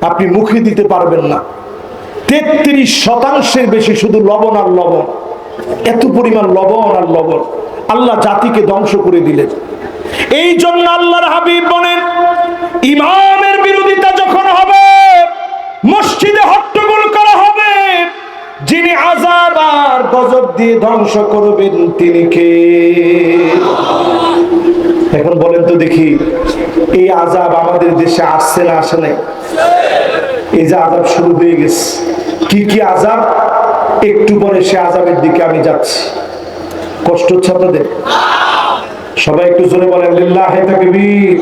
আপনি মুখে দিতে পারবেন না। তেত্রিশ শতাংশের বেশি শুধু লবণ আর লবণ। এত পরিমাণ লবণ আর লবণ। আল্লাহ জাতিকে ধ্বংস করে দিলেন। এই জন্য আল্লাহর হাবিব বলেন, ইমামের বিরোধিতা যখন হবে, মসজিদে হট্টগোল করা হবে, যিনি আজাব আর গজব দিয়ে ধ্বংস করবেন, তিনি কে? এখন বলেন তো দেখি, এই আজাব আমাদের দেশে আসছে না আসে নাই? এই যে আজাব শুরু হয়ে গেছে। কি কি আজাব একটু পরে সে আজাবের দিকে আমি যাচ্ছি। কষ্ট হচ্ছে আপনাদের? সবাই একটু জোরে বলেন, লিল্লাহ হে তাকবীর।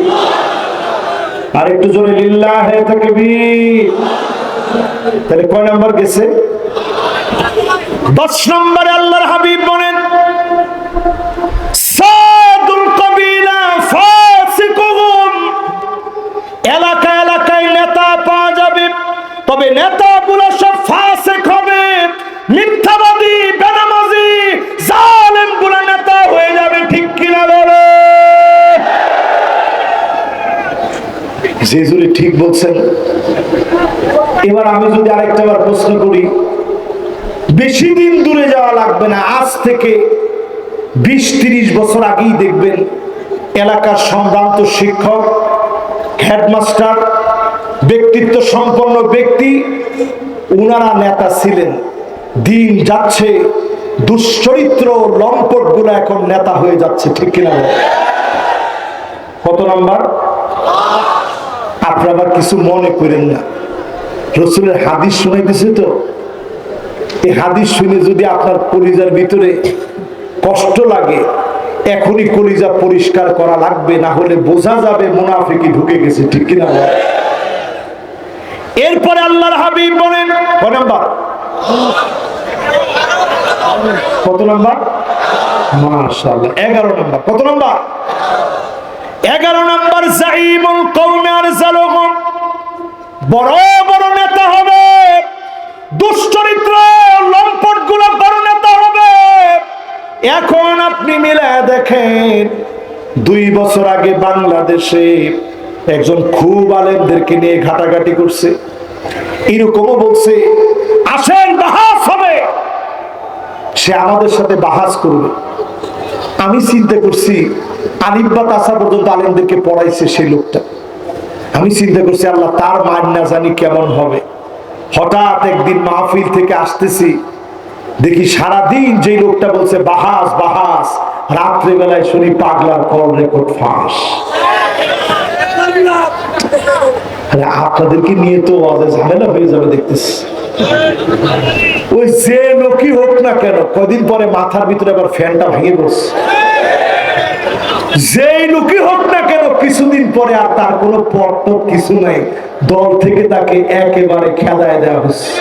আর একটু জোরে, লিল্লাহ হে তাকবীর। তাহলে কয় নাম্বার গেছে? দশ নম্বরে আল্লাহর হাবিব বলেন জেজুরি ঠিক বলছেন। এবার আমি যদি আরেকটা বার প্রশ্ন করি, বেশি দিন দূরে যাওয়া লাগবে না, আজ থেকে বিশ তিরিশ বছর আগেই দেখবেন এলাকার সম্ভ্রান্ত শিক্ষক, হেডমাস্টার, ব্যক্তিত্ব সম্পন্ন ব্যক্তি, উনারা নেতা ছিলেন। দিন যাচ্ছে, দুশ্চরিত্র লম্পটগুলো এখন নেতা হয়ে যাচ্ছে, ঠিক কিনা কত নাম্বার? আপনারা আবার কিছু মনে করেন না। রসুলের হাদিস শুনাইতেছে তো? এই হাদিস শুনে যদি আপনার কলিজার ভিতরে কষ্ট লাগে, এখনই কলিজা পরিষ্কার করা লাগবে, না হলে বোঝা যাবে মুনাফিকি ঢুকে গেছে, ঠিক কিনা এরপরে আল্লাহর হাবিব বলেন কয় নাম্বার? কত নাম্বার? মাশাআল্লাহ, এগারো নাম্বার, কত নাম্বার? এগারো নাম্বার জালগম বড় বড় নেতা হবে। দুশ্চরিত্র লম্পটগুলো বড় নেতা হবে। এখন আপনি মিলে দেখেন, দুই বছর আগে বাংলাদেশে একজন খুব আলেমদেরকে নিয়ে ঘাটাঘাটি করছে। এরকমও বলছে, আসেন, বাহাস হবে। সে আমাদের সাথে বাহাস করবে। আমি চিন্তা করছি আলিব্বা তাসা পর্যন্ত আলেমদেরকে পড়াইছে সেই লোকটা। আমি চিন্তা করছি, আল্লাহ তার মান না জানি কেমন হবে। হঠাৎ একদিন মাহফিল থেকে আসতেছি, দেখি সারাদিন যে লোকটা বলছে, বাহাস বাহাস রাত্রে বেলায় শুনি পাগলার কল রেকর্ড ফাঁস। আপনাদেরকে নিয়ে তো ঝামেলা হয়ে যাবে দেখতেছি। ওই যে লোকই হোক না কেন, কদিন পরে মাথার ভিতরে আবার ফ্যানটা ভেঙে বসছে যেই লোকই হোক না কেন, কিছুদিন পরে আর তার কোনো পট্ট কিছু নাই। দল থেকে তাকে একেবারে খেলায় দেওয়া হচ্ছে।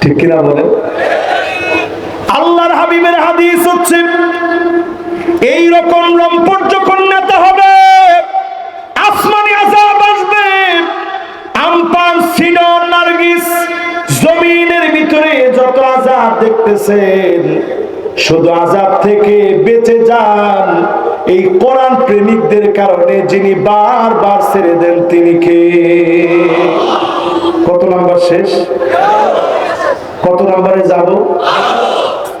ঠিক কিনা বলেন? আল্লাহর হাবিবের হাদিস হচ্ছে এই রকম লম্পট যখন নেতা হবে, আসমানি আজাব আসবে। আমপান সিডন নার্গিস, জমিনের ভিতরে যত আজাব দেখতেছেন শুধু আজাব থেকে বেঁচে যান। এই কোরআন প্রেমিকদের কারণে যিনি বারবার ছেড়ে দেন, তিনি কে? কত নাম্বার শেষ? কত নাম্বারে যাব?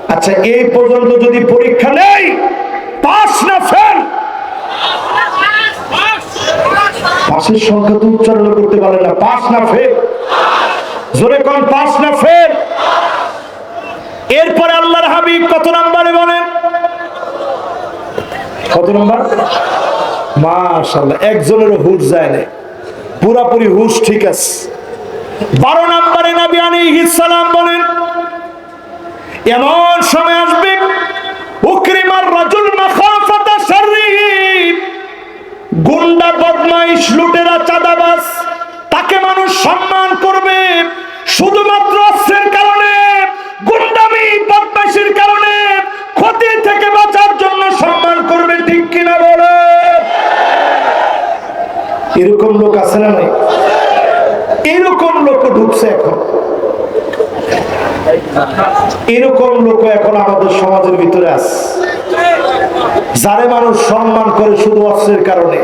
আচ্ছা এই পর্যন্ত যদি পরীক্ষা নেই, পাস না ফেল? পাশের সংখ্যা তো উচ্চারণ করতে পারে না। পাস না ফেল? জোরে কোন, পাস না ফেল এরপরে আল্লাহর হাবিব কত নাম্বারে বলেন? কত নাম্বার? মাশাল্লাহ একজনেরও হুশ যায় না পুরাপুরি হুশ ঠিক আছে। বারো নাম্বারে নবী বলেন, এমন সময় আসবে, উকরিমার রাজুল মাখাফাতা গুন্ডা বদমাইশ, লুটেরা চাঁদাবাজ, তাকে মানুষ সম্মান করবে। শুধুমাত্র এরকম লোক আছে না নাই? এরকম লোক ঢুকছে এখন। এরকম লোক এখন আমাদের সমাজের ভিতরে আছে। যারে মানুষ সম্মান করে শুধু অস্ত্রের কারণে,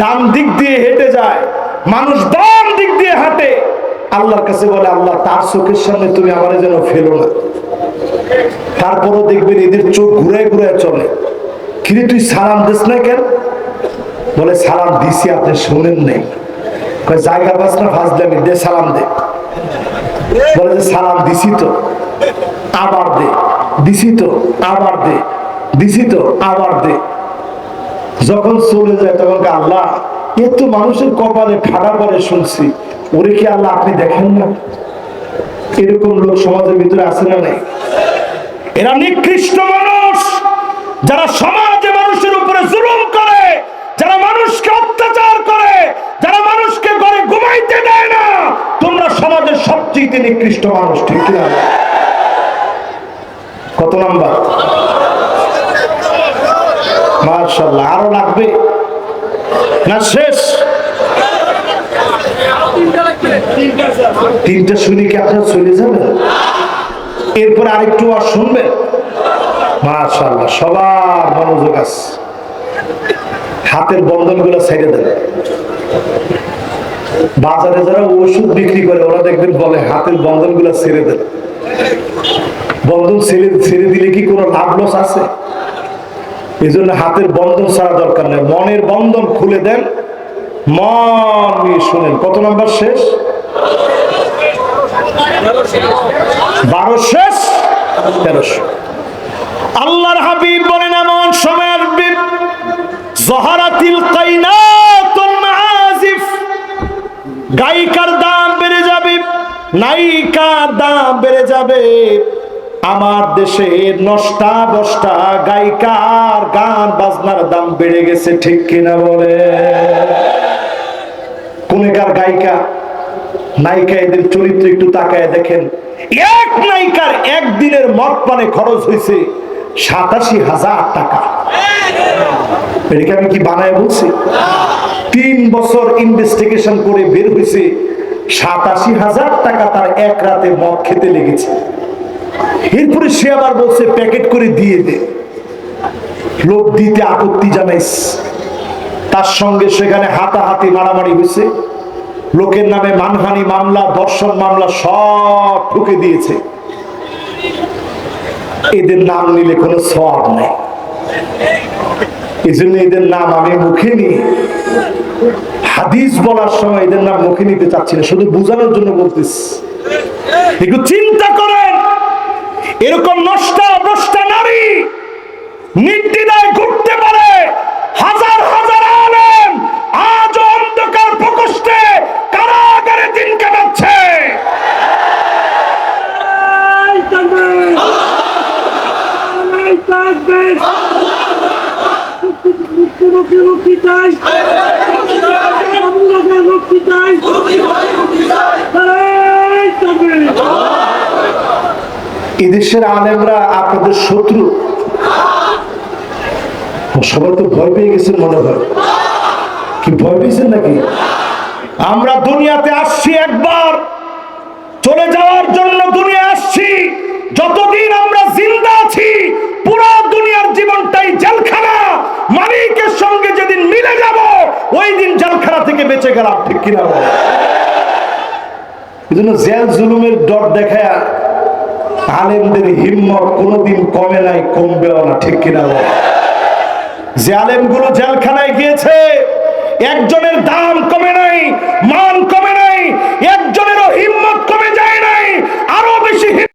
ডান দিক দিয়ে হেঁটে যায়, মানুষ ডান দিক দিয়ে হাঁটে, আল্লাহর কাছে বলে, আল্লাহ, তার চোখের সামনে তুমি আমার যেন ফেলো না। তারপরও দেখবেন এদের চোখ ঘুরে ঘুরে চলে। কিন্তু তুই সালাম দিস না কেন? বলে, সালাম দিছি, আপনি শোনেন নাই। জায়গা পাস না ফাজলামি দে, সালাম দে। বলে যে, সালাম দিছি তো, আবার দে, দিছি তো, আবার দে, দিছি তো, আবার দে। যখন চলে যায়, তখন আল্লাহ এ তো মানুষের কপালে ঠাডা পরে শুনছি, ওরে কি আল্লাহ আপনি দেখেন না? এরকম লোক সমাজের ভিতরে আছে না নাই? এরা নিকৃষ্ট মানুষ, যারা সমাজে মানুষের উপরে জুলুম করে যারা মানুষকে অত্যাচার করে যারা মানুষকে ঘরে ঘুমাইতে দেয় না তোমরা সমাজের সবচেয়ে নিকৃষ্ট মানুষ, ঠিক না কত নাম্বার? মার্শাল্লাহ আরও লাগবে? না, শেষ? তিনটা শুনি কি আপনার চলে যাবে? এরপর আরেকটু আর শুনবেন মাশাল্লাহ সবার মনোযোগ আছে। হাতের বন্ধনগুলো ছেড়ে দেন। বাজারে যারা ওষুধ বিক্রি করে, ওরা দেখবেন বলে, হাতের বন্ধনগুলো ছেড়ে দেন বন্ধন ছেড়ে ছেড়ে দিলে কি কোনো লাভ লস আছে? এই জন্য হাতের বন্ধন ছাড়া দরকার নেই। মনের বন্ধন খুলে দেন, মন শুনেন। কত নাম্বার শেষ? বারো শেষ? তেরোশো। আল্লাহর হাবিব বলেন, এমন সময় আসবে, জহারাতিল মাআজিফ গায়িকার দাম বেড়ে যাবে, নায়িকার দাম বেড়ে যাবে। আমার দেশে নষ্টা দশটা গায়িকার গান বাজনার দাম বেড়ে গেছে, ঠিক কিনা বলে? কোনেকার গায়িকা? নায়িকা এদের চরিত্র একটু তাকায় দেখেন। এক নায়িকার একদিনের মদ পানে খরচ হয়েছে সাতাশি হাজার টাকা। এটাকে আমি কি বানায় বলছি? তিন বছর ইনভেস্টিগেশন করে বের হয়েছে। সাতাশি হাজার টাকা তার এক রাতে মদ খেতে লেগেছে। এরপরে সে আবার বলছে, প্যাকেট করে দিয়ে দে। লোক দিতে আপত্তি জানাইস। তার সঙ্গে সেখানে হাতাহাতি মারামারি হয়েছে। লোকের নামে মানহানি মামলা দর্শন মামলা সব ঠুকে দিয়েছে। এদের নাম নিলে কোনো সব নেই। এই জন্য এদের নাম আমি মুখে নিয়ে হাদিস বলার সময় এদের নাম মুখে নিতে চাচ্ছি না শুধু বোঝানোর জন্য বলতেছি একটু চিন্তা করেন এরকম নষ্ট ভ্রষ্টা নারী নির্দিদায় ঘুরতে পারে হাজার হাজার আলেম আজ অন্ধকার প্রকোষ্ঠে কারাগারে দিন কাটাচ্ছে এদেশের আলেমরা আপনাদের শত্রু। সবাই তো ভয় পেয়ে গেছেন মনে হয়। কি ভয় পেয়েছেন নাকি? আমরা দুনিয়াতে আসছি একবার। চলে যাওয়ার জন্য দুনিয়া আসছি। যতদিন আমরা জিন্দা আছি, পুরো দুনিয়ার জীবনটাই জেলখানা। মালিকের সঙ্গে যেদিন মিলে যাব, ওই দিন জালখানা থেকে বেঁচে গেলাম, ঠিক কিনা এই জন্য জেল জুলুমের দেখায় আলেমদের হিম্মত কোনোদিন কমে নাই, কমবেও না, ঠিক কিনা যে আলেমগুলো জেলখানায় গিয়েছে, একজনের দাম কমে নাই, মান কমে নাই, একজনেরও হিম্মত কমে যায় নাই